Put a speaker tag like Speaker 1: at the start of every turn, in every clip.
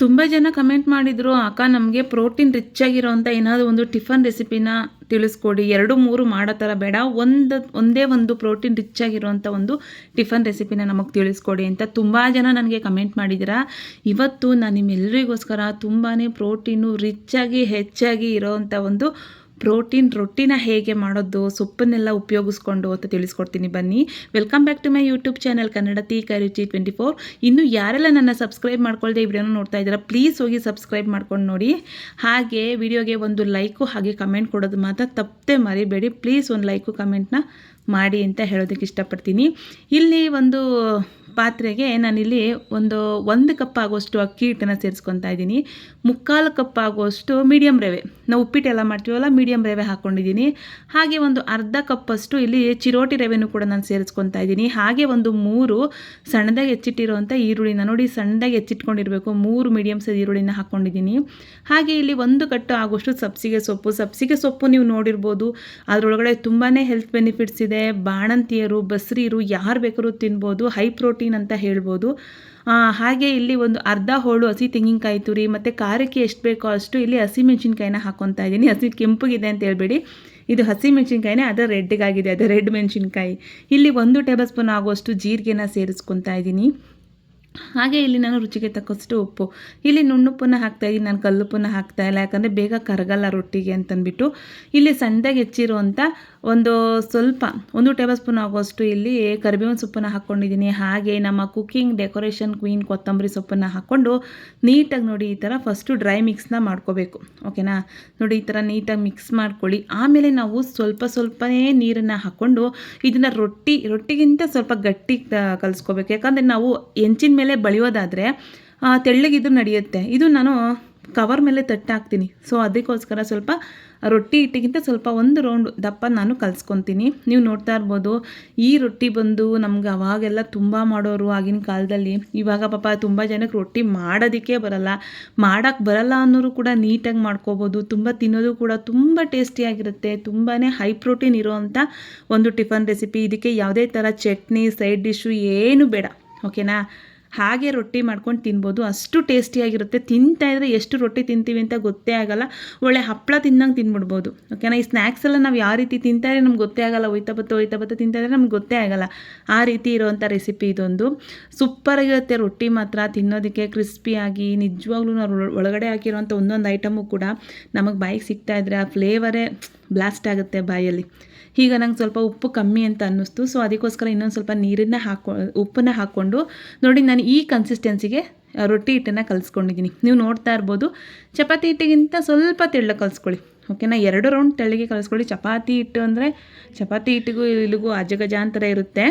Speaker 1: ತುಂಬ ಜನ ಕಮೆಂಟ್ ಮಾಡಿದರು, ಅಕ್ಕ, ನಮಗೆ ಪ್ರೋಟೀನ್ ರಿಚ್ ಆಗಿರೋಂಥ ಏನಾದರೂ ಒಂದು ಟಿಫನ್ ರೆಸಿಪಿನ ತಿಳಿಸ್ಕೊಡಿ. ಎರಡು, ಮೂರು ಮಾಡೋ ಥರ ಬೇಡ, ಒಂದು, ಒಂದೇ ಒಂದು ಪ್ರೋಟೀನ್ ರಿಚ್ ಆಗಿರೋಂಥ ಒಂದು ಟಿಫನ್ ರೆಸಿಪಿನ ನಮಗೆ ತಿಳಿಸ್ಕೊಡಿ ಅಂತ ತುಂಬ ಜನ ನನಗೆ ಕಮೆಂಟ್ ಮಾಡಿದ್ದೀರಾ ಇವತ್ತು ನಾನು ನಿಮ್ಮೆಲ್ಲರಿಗೋಸ್ಕರ ತುಂಬಾ ಪ್ರೋಟೀನು ರಿಚ್ಚಾಗಿ ಹೆಚ್ಚಾಗಿ ಇರೋವಂಥ ಒಂದು ಪ್ರೋಟೀನ್ ರೊಟ್ಟಿನ ಹೇಗೆ ಮಾಡೋದು, ಸೊಪ್ಪನ್ನೆಲ್ಲ ಉಪಯೋಗಿಸ್ಕೊಂಡು ಅಂತ ತಿಳಿಸ್ಕೊಡ್ತೀನಿ ಬನ್ನಿ. Welcome back to my YouTube channel Kannada ತೀ ಕರುಚಿ ಟ್ವೆಂಟಿ ಫೋರ್ ಇನ್ನು ಯಾರೆಲ್ಲ ನನ್ನ ಸಬ್ಸ್ಕ್ರೈಬ್ ಮಾಡ್ಕೊಳ್ದೆ ಈ ವಿಡಿಯೋನ ನೋಡ್ತಾ ಇದ್ದೀರಾ ಪ್ಲೀಸ್ ಹೋಗಿ ಸಬ್ಸ್ಕ್ರೈಬ್ ಮಾಡ್ಕೊಂಡು ನೋಡಿ. ಹಾಗೆ ವಿಡಿಯೋಗೆ ಒಂದು ಲೈಕು ಹಾಗೆ ಕಮೆಂಟ್ ಕೊಡೋದು ಮಾತ್ರ ತಪ್ಪದೆ ಮರಿಬೇಡಿ. ಪ್ಲೀಸ್ ಒಂದು ಲೈಕು ಕಮೆಂಟ್ನ ಮಾಡಿ ಅಂತ ಹೇಳೋದಕ್ಕೆ ಇಷ್ಟಪಡ್ತೀನಿ. ಇಲ್ಲಿ ಒಂದು ಪಾತ್ರೆಗೆ ನಾನಿಲ್ಲಿ ಒಂದು ಒಂದು ಕಪ್ ಆಗುವಷ್ಟು ಅಕ್ಕಿ ಹಿಟ್ಟನ್ನು ಸೇರಿಸ್ಕೊತಾ ಇದ್ದೀನಿ. ಮುಕ್ಕಾಲು ಕಪ್ ಆಗುವಷ್ಟು ಮೀಡಿಯಮ್ ರವೆ. ನಾವು ಉಪ್ಪಿಟ್ಟೆಲ್ಲ ಮಾಡ್ತೀವಲ್ಲ ಮೀಡಿಯಮ್ ರವೆ ಹಾಕ್ಕೊಂಡಿದ್ದೀನಿ ಹಾಗೆ ಒಂದು ಅರ್ಧ ಕಪ್ಪಷ್ಟು ಇಲ್ಲಿ ಚಿರೋಟಿ ರವೆನೂ ಕೂಡ ನಾನು ಸೇರಿಸ್ಕೊತಾ ಇದ್ದೀನಿ. ಹಾಗೆ ಒಂದು ಮೂರು ಸಣ್ಣದಾಗಿ ಹೆಚ್ಚಿಟ್ಟಿರುವಂಥ ಈರುಳ್ಳಿನ ನೋಡಿ, ಸಣ್ಣದಾಗಿ ಹೆಚ್ಚಿಟ್ಕೊಂಡಿರಬೇಕು. ಮೂರು ಮೀಡಿಯಮ್ ಸೈಜ್ ಈರುಳ್ಳಿನ ಹಾಕ್ಕೊಂಡಿದ್ದೀನಿ ಹಾಗೆ ಇಲ್ಲಿ ಒಂದು ಕಟ್ಟು ಆಗುವಷ್ಟು ಸಬ್ಸಿಗೆ ಸೊಪ್ಪು. ಸಬ್ಸಿಗೆ ಸೊಪ್ಪು ನೀವು ನೋಡಿರ್ಬೋದು. ಅದರೊಳಗಡೆ ತುಂಬಾ ಹೆಲ್ತ್ ಬೆನಿಫಿಟ್ಸ್ ಇದೆ. ಬಾಣಂತಿಯರು, ಬಸ್ರೀರು, ಯಾರು ಬೇಕಾದ್ರೂ ತಿನ್ಬೋದು. ಹೈ ಪ್ರೋಟೀನ್ ಅಂತ ಹೇಳ್ಬೋದು. ಹಾಗೆ ಇಲ್ಲಿ ಒಂದು ಅರ್ಧ ಹೋಳು ಹಸಿ ತೆಂಗಿನಕಾಯಿ ತುರಿ, ಮತ್ತು ಖಾರಕ್ಕೆ ಎಷ್ಟು ಬೇಕೋ ಅಷ್ಟು ಇಲ್ಲಿ ಹಸಿ ಮೆಣಸಿನ್ಕಾಯಿನ ಹಾಕ್ಕೊತಾ ಇದ್ದೀನಿ. ಹಸಿ ಕೆಂಪಗಿದೆ ಅಂತ ಹೇಳ್ಬೇಡಿ. ಇದು ಹಸಿ ಮೆಣಸಿನ್ಕಾಯಿನೇ ಅದು ರೆಡ್ಗಾಗಿದೆ ಅದು ರೆಡ್ ಮೆಣಸಿನ್ಕಾಯಿ. ಇಲ್ಲಿ ಒಂದು ಟೇಬಲ್ ಸ್ಪೂನ್ ಆಗುವಷ್ಟು ಜೀರಿಗೆನ ಸೇರಿಸ್ಕೊತಾ ಇದ್ದೀನಿ. ಹಾಗೆ ಇಲ್ಲಿ ನಾನು ರುಚಿಗೆ ತಕ್ಕಷ್ಟು ಉಪ್ಪು. ಇಲ್ಲಿ ನುಣ್ಣುಪ್ಪನ್ನು ಹಾಕ್ತಾಯಿದ್ದೀನಿ ನಾನು ಕಲ್ಲುಪ್ಪನ್ನು ಹಾಕ್ತಾಯಿಲ್ಲ ಯಾಕಂದರೆ ಬೇಗ ಕರಗಲ್ಲ ರೊಟ್ಟಿಗೆ ಅಂತಂದ್ಬಿಟ್ಟು. ಇಲ್ಲಿ ಸಣ್ಣದಾಗಿ ಹೆಚ್ಚಿರುವಂಥ ಒಂದು ಸ್ವಲ್ಪ, ಒಂದು ಟೇಬಲ್ ಸ್ಪೂನ್ ಆಗುವಷ್ಟು ಇಲ್ಲಿ ಕರಿಬೇವಿನ ಸೊಪ್ಪನ್ನು ಹಾಕ್ಕೊಂಡಿದ್ದೀನಿ. ಹಾಗೆ ನಮ್ಮ ಕುಕ್ಕಿಂಗ್ ಡೆಕೋರೇಷನ್ ಕ್ವೀನ್ ಕೊತ್ತಂಬರಿ ಸೊಪ್ಪನ್ನು ಹಾಕ್ಕೊಂಡು ನೀಟಾಗಿ ನೋಡಿ ಈ ಥರ ಫಸ್ಟು ಡ್ರೈ ಮಿಕ್ಸ್ನ ಮಾಡ್ಕೋಬೇಕು. ಓಕೆನಾ ನೋಡಿ ಈ ಥರ ನೀಟಾಗಿ ಮಿಕ್ಸ್ ಮಾಡ್ಕೊಳ್ಳಿ. ಆಮೇಲೆ ನಾವು ಸ್ವಲ್ಪ ಸ್ವಲ್ಪನೇ ನೀರನ್ನು ಹಾಕ್ಕೊಂಡು ಇದನ್ನು ರೊಟ್ಟಿ, ರೊಟ್ಟಿಗಿಂತ ಸ್ವಲ್ಪ ಗಟ್ಟಿ ಕಲಿಸ್ಕೋಬೇಕು. ಯಾಕಂದರೆ ನಾವು ಹೆಂಚಿನ ಬಳಿಯೋದಾದರೆ ತೆಳ್ಳಗಿದ್ರು ನಡೆಯುತ್ತೆ. ಇದು ನಾನು ಕವರ್ ಮೇಲೆ ತಟ್ಟಾಕ್ತೀನಿ. ಸೊ ಅದಕ್ಕೋಸ್ಕರ ಸ್ವಲ್ಪ ರೊಟ್ಟಿ ಹಿಟ್ಟಿಗಿಂತ ಸ್ವಲ್ಪ ಒಂದು ರೌಂಡ್ ದಪ್ಪ ನಾನು ಕಲ್ಸ್ಕೊತೀನಿ. ನೀವು ನೋಡ್ತಾ ಇರ್ಬೋದು, ಈ ರೊಟ್ಟಿ ಬಂದು ನಮ್ಗೆ ಅವಾಗೆಲ್ಲ ತುಂಬ ಮಾಡೋರು ಆಗಿನ ಕಾಲದಲ್ಲಿ. ಇವಾಗ ಪಾಪ ತುಂಬ ಜನಕ್ಕೆ ರೊಟ್ಟಿ ಮಾಡೋದಕ್ಕೆ ಬರಲ್ಲ. ಮಾಡೋಕ್ಕೆ ಬರಲ್ಲ ಅನ್ನೋರು ಕೂಡ ನೀಟಾಗಿ ಮಾಡ್ಕೋಬೋದು. ತುಂಬ ತಿನ್ನೋದು ಕೂಡ ತುಂಬ ಟೇಸ್ಟಿಯಾಗಿರುತ್ತೆ ತುಂಬಾ ಹೈ ಪ್ರೋಟೀನ್ ಇರೋವಂಥ ಒಂದು ಟಿಫನ್ ರೆಸಿಪಿ ಇದಕ್ಕೆ ಯಾವುದೇ ಥರ ಚಟ್ನಿ ಸೈಡ್ ಡಿಶ್ಶು ಏನು ಬೇಡ. ಓಕೆನಾ ಹಾಗೆ ರೊಟ್ಟಿ ಮಾಡ್ಕೊಂಡು ತಿನ್ಬೋದು. ಅಷ್ಟು ಟೇಸ್ಟಿಯಾಗಿರುತ್ತೆ. ತಿಂತಾ ಇದ್ರೆ ಎಷ್ಟು ರೊಟ್ಟಿ ತಿಂತೀವಿ ಅಂತ ಗೊತ್ತೇ ಆಗಲ್ಲ. ಒಳ್ಳೆ ಹಪ್ಪಳ ತಿಂದಂಗೆ ತಿನ್ಬಿಡ್ಬೋದು. ಓಕೆನಾ ಈ ಸ್ನ್ಯಾಕ್ಸ್ ಎಲ್ಲ ನಾವು ಯಾವ ರೀತಿ ತಿಂತಾರೆ ನಮ್ಗೆ ಗೊತ್ತೇ ಆಗಲ್ಲ. ಒಯ್ತಾ ಬತ್ತ ಒಯ್ತಾ ಬತ್ತ ತಿಂತಾಯಿದ್ರೆ ನಮ್ಗೆ ಗೊತ್ತೇ ಆಗಲ್ಲ. ಆ ರೀತಿ ಇರೋವಂಥ ರೆಸಿಪಿ ಇದೊಂದು. ಸೂಪರಾಗಿರುತ್ತೆ ರೊಟ್ಟಿ ಮಾತ್ರ. ತಿನ್ನೋದಕ್ಕೆ ಕ್ರಿಸ್ಪಿಯಾಗಿ ನಿಜವಾಗ್ಲೂ ನಾವು ಒಳಗಡೆ ಹಾಕಿರುವಂಥ ಒಂದೊಂದು ಐಟಮು ಕೂಡ ನಮಗೆ ಬಾಯಿಗೆ ಸಿಗ್ತಾ ಇದ್ರೆ ಆ ಫ್ಲೇವರೇ ಬ್ಲಾಸ್ಟ್ ಆಗುತ್ತೆ ಬಾಯಲ್ಲಿ. ಈಗ ನಂಗೆ ಸ್ವಲ್ಪ ಉಪ್ಪು ಕಮ್ಮಿ ಅಂತ ಅನ್ನಿಸ್ತು. ಸೊ ಅದಕ್ಕೋಸ್ಕರ ಇನ್ನೊಂದು ಸ್ವಲ್ಪ ನೀರನ್ನು ಹಾಕೊ, ಉಪ್ಪನ್ನು ಹಾಕ್ಕೊಂಡು, ನೋಡಿ ನಾನು ಈ ಕನ್ಸಿಸ್ಟೆನ್ಸಿಗೆ ರೊಟ್ಟಿ ಹಿಟ್ಟನ್ನು ಕಲಿಸ್ಕೊಂಡಿದ್ದೀನಿ ನೀವು ನೋಡ್ತಾ ಇರ್ಬೋದು. ಚಪಾತಿ ಹಿಟ್ಟಿಗಿಂತ ಸ್ವಲ್ಪ ತೆಳ್ಳಗೆ ಕಲಿಸ್ಕೊಳ್ಳಿ. ಓಕೆನಾ ಎರಡು ರೌಂಡ್ ತೆಳ್ಳಗೆ ಕಲಿಸ್ಕೊಳ್ಳಿ. ಚಪಾತಿ ಹಿಟ್ಟು ಅಂದರೆ, ಚಪಾತಿ ಹಿಟ್ಟಿಗೂ ಇಲ್ಲಿಗೂ ಅಜಗಜಾಂತರ ಇರುತ್ತೆ.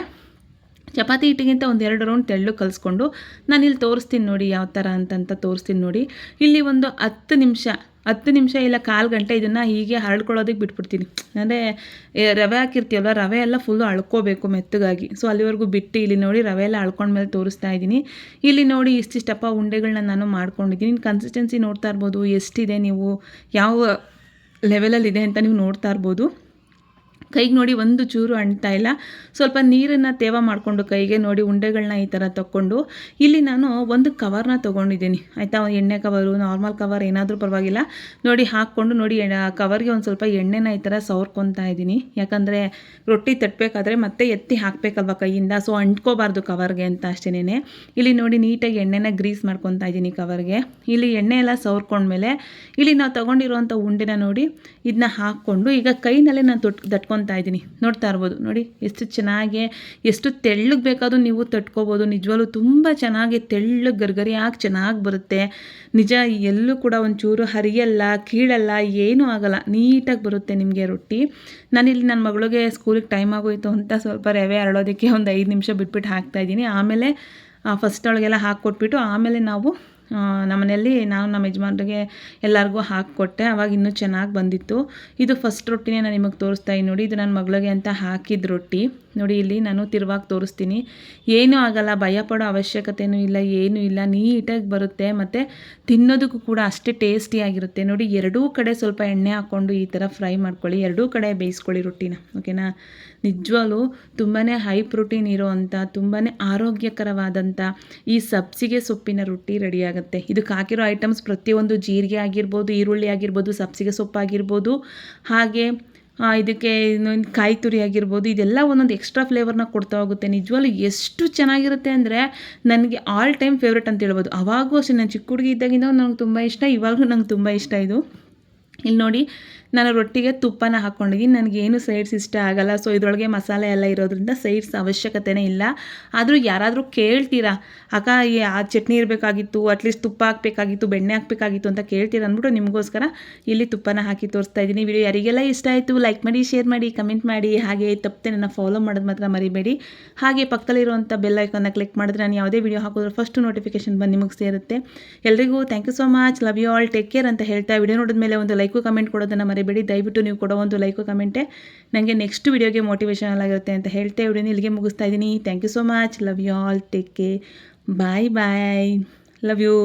Speaker 1: ಚಪಾತಿ ಹಿಟ್ಟಿಗಿಂತ ಒಂದು ಎರಡು ರೌಂಡ್ ತೆಳ್ಳು ಕಲಿಸ್ಕೊಂಡು, ನಾನು ಇಲ್ಲಿ ತೋರಿಸ್ತೀನಿ ನೋಡಿ ಯಾವ ಥರ ಅಂತಂತ ತೋರಿಸ್ತೀನಿ ನೋಡಿ. ಇಲ್ಲಿ ಒಂದು ಹತ್ತು ನಿಮಿಷ ಹತ್ತು ನಿಮಿಷ ಇಲ್ಲ ಕಾಲು ಗಂಟೆ ಇದನ್ನು ಹೀಗೆ ಹರಳ್ಕೊಳ್ಳೋದಕ್ಕೆ ಬಿಟ್ಬಿಡ್ತೀನಿ. ಅಂದರೆ ರವೆ ಹಾಕಿರ್ತೀವಲ್ಲ, ರವೆ ಎಲ್ಲ ಫುಲ್ಲು ಅಳ್ಕೋಬೇಕು ಮೆತ್ತಗಾಗಿ. ಸೊ ಅಲ್ಲಿವರೆಗೂ ಬಿಟ್ಟು ಇಲ್ಲಿ ನೋಡಿ ರವೆ ಎಲ್ಲ ಅಳ್ಕೊಂಡ್ಮೇಲೆ ತೋರಿಸ್ತಾ ಇದ್ದೀನಿ. ಇಲ್ಲಿ ನೋಡಿ ಇಷ್ಟಿಷ್ಟಪ್ಪ ಉಂಡೆಗಳನ್ನ ನಾನು ಮಾಡ್ಕೊಂಡಿದ್ದೀನಿ. ಕನ್ಸಿಸ್ಟೆನ್ಸಿ ನೋಡ್ತಾ ಇರ್ಬೋದು, ಎಷ್ಟಿದೆ ನೀವು, ಯಾವ ಲೆವೆಲಲ್ಲಿದೆ ಅಂತ ನೀವು ನೋಡ್ತಾ ಇರ್ಬೋದು. ಕೈಗೆ ನೋಡಿ ಒಂದು ಚೂರು ಅಂಟ್ತಾ ಇಲ್ಲ. ಸ್ವಲ್ಪ ನೀರನ್ನು ತೇವ ಮಾಡಿಕೊಂಡು ಕೈಗೆ ನೋಡಿ ಉಂಡೆಗಳನ್ನ ಈ ಥರ ತಗೊಂಡು ಇಲ್ಲಿ ನಾನು ಒಂದು ಕವರ್ನ ತೊಗೊಂಡಿದ್ದೀನಿ. ಆಯಿತಾ ಎಣ್ಣೆ ಕವರು, ನಾರ್ಮಲ್ ಕವರ್ ಏನಾದರೂ ಪರವಾಗಿಲ್ಲ. ನೋಡಿ ಹಾಕ್ಕೊಂಡು ನೋಡಿ ಕವರ್ಗೆ ಒಂದು ಸ್ವಲ್ಪ ಎಣ್ಣೆನ ಈ ಥರ ಸವರ್ಕೊತಾ ಇದ್ದೀನಿ. ಯಾಕಂದರೆ ರೊಟ್ಟಿ ತಟ್ಟಬೇಕಾದ್ರೆ ಮತ್ತೆ ಎತ್ತಿ ಹಾಕಬೇಕಲ್ವ ಕೈಯಿಂದ? ಸೊ ಅಂಟ್ಕೋಬಾರ್ದು ಕವರ್ಗೆ ಅಂತ ಅಷ್ಟೇನೆ ಇಲ್ಲಿ ನೋಡಿ ನೀಟಾಗಿ ಎಣ್ಣೆನ ಗ್ರೀಸ್ ಮಾಡ್ಕೊತಾ ಇದ್ದೀನಿ ಕವರ್ಗೆ. ಇಲ್ಲಿ ಎಣ್ಣೆ ಎಲ್ಲ ಸವರ್ಕೊಂಡ್ಮೇಲೆ ಇಲ್ಲಿ ನಾವು ತೊಗೊಂಡಿರುವಂಥ ಉಂಡೆನ ನೋಡಿ ಇದನ್ನ ಹಾಕ್ಕೊಂಡು ಈಗ ಕೈನಲ್ಲೇ ನಾನು ತೊಟ್ ತಟ್ಕೊತ ಇದ್ದೀನಿ. ನೋಡ್ತಾ ಇರ್ಬೋದು. ನೋಡಿ, ಎಷ್ಟು ಚೆನ್ನಾಗಿ, ಎಷ್ಟು ತೆಳ್ಳಗೆ ಬೇಕಾದರೂ ನೀವು ತಟ್ಕೋಬೋದು. ನಿಜವಾಗ್ಲೂ ತುಂಬ ಚೆನ್ನಾಗಿ ತೆಳ್ಳಗೆ, ಗರ್ಗರಿಯಾಗಿ ಚೆನ್ನಾಗಿ ಬರುತ್ತೆ. ನಿಜ, ಎಲ್ಲೂ ಕೂಡ ಒಂಚೂರು ಹರಿಯಲ್ಲ, ಕೀಳಲ್ಲ, ಏನೂ ಆಗಲ್ಲ. ನೀಟಾಗಿ ಬರುತ್ತೆ ನಿಮಗೆ ರೊಟ್ಟಿ. ನಾನಿಲ್ಲಿ ನನ್ನ ಮಗಳಿಗೆ ಸ್ಕೂಲಿಗೆ ಟೈಮ್ ಆಗೋಯ್ತು ಅಂತ ಸ್ವಲ್ಪ ರವೆ ಹರಡೋದಕ್ಕೆ ಒಂದು ಐದು ನಿಮಿಷ ಬಿಟ್ಬಿಟ್ಟು ಹಾಕ್ತಾಯಿದ್ದೀನಿ ಆಮೇಲೆ ಫಸ್ಟ್ ಒಳಗೆಲ್ಲ ಹಾಕ್ಕೊಟ್ಬಿಟ್ಟು, ಆಮೇಲೆ ನಾವು ನಮ್ಮನೆಯಲ್ಲಿ ನಾನು ನಮ್ಮ ಯಜಮಾನ್ರಿಗೆ ಎಲ್ಲರಿಗೂ ಹಾಕಿಕೊಟ್ಟೆ ಅವಾಗ ಇನ್ನೂ ಚೆನ್ನಾಗಿ ಬಂದಿತ್ತು. ಇದು ಫಸ್ಟ್ ರೊಟ್ಟಿನೇ ನಾನು ನಿಮಗೆ ತೋರಿಸ್ತಾ ಇದ್ದೀನಿ ನೋಡಿ. ಇದು ನನ್ನ ಮಗಳಿಗೆ ಅಂತ ಹಾಕಿದ ರೊಟ್ಟಿ. ನೋಡಿ, ಇಲ್ಲಿ ನಾನು ತಿರುವಾಗಿ ತೋರಿಸ್ತೀನಿ. ಏನೂ ಆಗಲ್ಲ ಭಯಪಡೋ ಅವಶ್ಯಕತೆಯೂ ಇಲ್ಲ, ಏನೂ ಇಲ್ಲ, ನೀಟಾಗಿ ಬರುತ್ತೆ ಮತ್ತು ತಿನ್ನೋದಕ್ಕೂ ಕೂಡ ಅಷ್ಟೇ ಟೇಸ್ಟಿಯಾಗಿರುತ್ತೆ ನೋಡಿ, ಎರಡೂ ಕಡೆ ಸ್ವಲ್ಪ ಎಣ್ಣೆ ಹಾಕ್ಕೊಂಡು ಈ ಥರ ಫ್ರೈ ಮಾಡ್ಕೊಳ್ಳಿ. ಎರಡೂ ಕಡೆ ಬೇಯಿಸ್ಕೊಳ್ಳಿ ರೊಟ್ಟಿನ, ಓಕೆನಾ? ನಿಜವಾಗ್ಲೂ ತುಂಬಾ ಹೈ ಪ್ರೋಟೀನ್ ಇರೋವಂಥ ತುಂಬಾ ಆರೋಗ್ಯಕರವಾದಂಥ ಈ ಸಬ್ಸಿಗೆ ಸೊಪ್ಪಿನ ರೊಟ್ಟಿ ರೆಡಿಯಾಗುತ್ತೆ. ಇದಕ್ಕೆ ಹಾಕಿರೋ ಐಟಮ್ಸ್ ಪ್ರತಿಯೊಂದು ಜೀರಿಗೆ ಆಗಿರ್ಬೋದು, ಈರುಳ್ಳಿ ಆಗಿರ್ಬೋದು, ಸಬ್ಸಿಗೆ ಸೊಪ್ಪಾಗಿರ್ಬೋದು, ಹಾಗೆ ಇದಕ್ಕೆ ಇನ್ನೊಂದು ಕಾಯಿ ತುರಿ ಆಗಿರ್ಬೋದು, ಇದೆಲ್ಲ ಒಂದೊಂದು ಎಕ್ಸ್ಟ್ರಾ ಫ್ಲೇವರ್ನ ಕೊಡ್ತಾ ಹೋಗುತ್ತೆ. ನಿಜವಾಗ್ಲೂ ಎಷ್ಟು ಚೆನ್ನಾಗಿರುತ್ತೆ ಅಂದರೆ ನನಗೆ ಆಲ್ ಟೈಮ್ ಫೇವ್ರೇಟ್ ಅಂತ ಹೇಳ್ಬೋದು. ಅವಾಗೂ ಅಷ್ಟೇ, ನಾನು ಚಿಕ್ಕ ಹುಡುಗಿ ಇದ್ದಾಗಿಂದ ನನಗೆ ತುಂಬ ಇಷ್ಟ, ಇವಾಗಲೂ ನಂಗೆ ತುಂಬ ಇಷ್ಟ ಇದು. ಇಲ್ಲಿ ನೋಡಿ ನಾನು ರೊಟ್ಟಿಗೆ ತುಪ್ಪನ ಹಾಕ್ಕೊಂಡಿದ್ದೀನಿ ನನಗೇನು ಸೈಡ್ಸ್ ಇಷ್ಟ ಆಗಲ್ಲ. ಸೊ ಇದರೊಳಗೆ ಮಸಾಲೆ ಎಲ್ಲ ಇರೋದ್ರಿಂದ ಸೈಡ್ಸ್ ಅವಶ್ಯಕತೆನೇ ಇಲ್ಲ. ಆದರೂ ಯಾರಾದರೂ ಕೇಳ್ತೀರಾ, ಅಕ್ಕ, ಈ ಆ ಚಟ್ನಿ ಇರಬೇಕಾಗಿತ್ತು ಅಟ್ಲೀಸ್ಟ್ ತುಪ್ಪ ಹಾಕಬೇಕಾಗಿತ್ತು, ಬೆಣ್ಣೆ ಹಾಕಬೇಕಾಗಿತ್ತು ಅಂತ ಕೇಳ್ತೀರ? ಅಂದ್ಬಿಟ್ಟು ನಿಮಗೋಸ್ಕರ ಇಲ್ಲಿ ತುಪ್ಪನ ಹಾಕಿ ತೋರಿಸ್ತಾ ಇದ್ದೀನಿ. ವಿಡಿಯೋ ಯಾರಿಗೆಲ್ಲ ಇಷ್ಟ ಆಯಿತು ಲೈಕ್ ಮಾಡಿ ಶೇರ್ ಮಾಡಿ ಕಮೆಂಟ್ ಮಾಡಿ, ಹಾಗೆ ತಪ್ಪದೆ ನನ್ನ ಫಾಲೋ ಮಾಡೋದು ಮಾತ್ರ ಮರಿಬೇಡಿ. ಹಾಗೆ ಪಕ್ಕದಲ್ಲಿರುವಂಥ ಬೆಲ್ ಐಕನ್ನ ಕ್ಲಿಕ್ ಮಾಡಿದ್ರೆ ನಾನು ಯಾವುದೇ ವಿಡಿಯೋ ಹಾಕಿದ್ರೆ ಫಸ್ಟ್ ನೋಟಿಫಿಕೇಶನ್ ಬಂದು ನಿಮಗೆ ಸೇರುತ್ತೆ. ಎಲ್ರಿಗೂ thank you so much love you all take care ಅಂತ ಹೇಳ್ತಾ ವಿಡಿಯೋ ನೋಡಿದ ಮೇಲೆ ಒಂದು ಲೈಕು ಕಮೆಂಟ್ ಕೊಡೋದನ್ನು ಮರಿಬೇಡಿ ದಯವಿಟ್ಟು ನೀವು ಕೊಡೋ ಒಂದು ಲೈಕು ಕಮೆಂಟೇ ನನಗೆ ನೆಕ್ಸ್ಟ್ ವಿಡಿಯೋಗೆ ಮೋಟಿವೇಶನ್ ಆಗಿರುತ್ತೆ ಅಂತ ಹೇಳ್ತಾ ವಿಡಿಯೋನ ಇಲ್ಲಿಗೆ ಮುಗಿಸ್ತಾ ಇದ್ದೀನಿ. Thank you so much love you all take care bye bye love you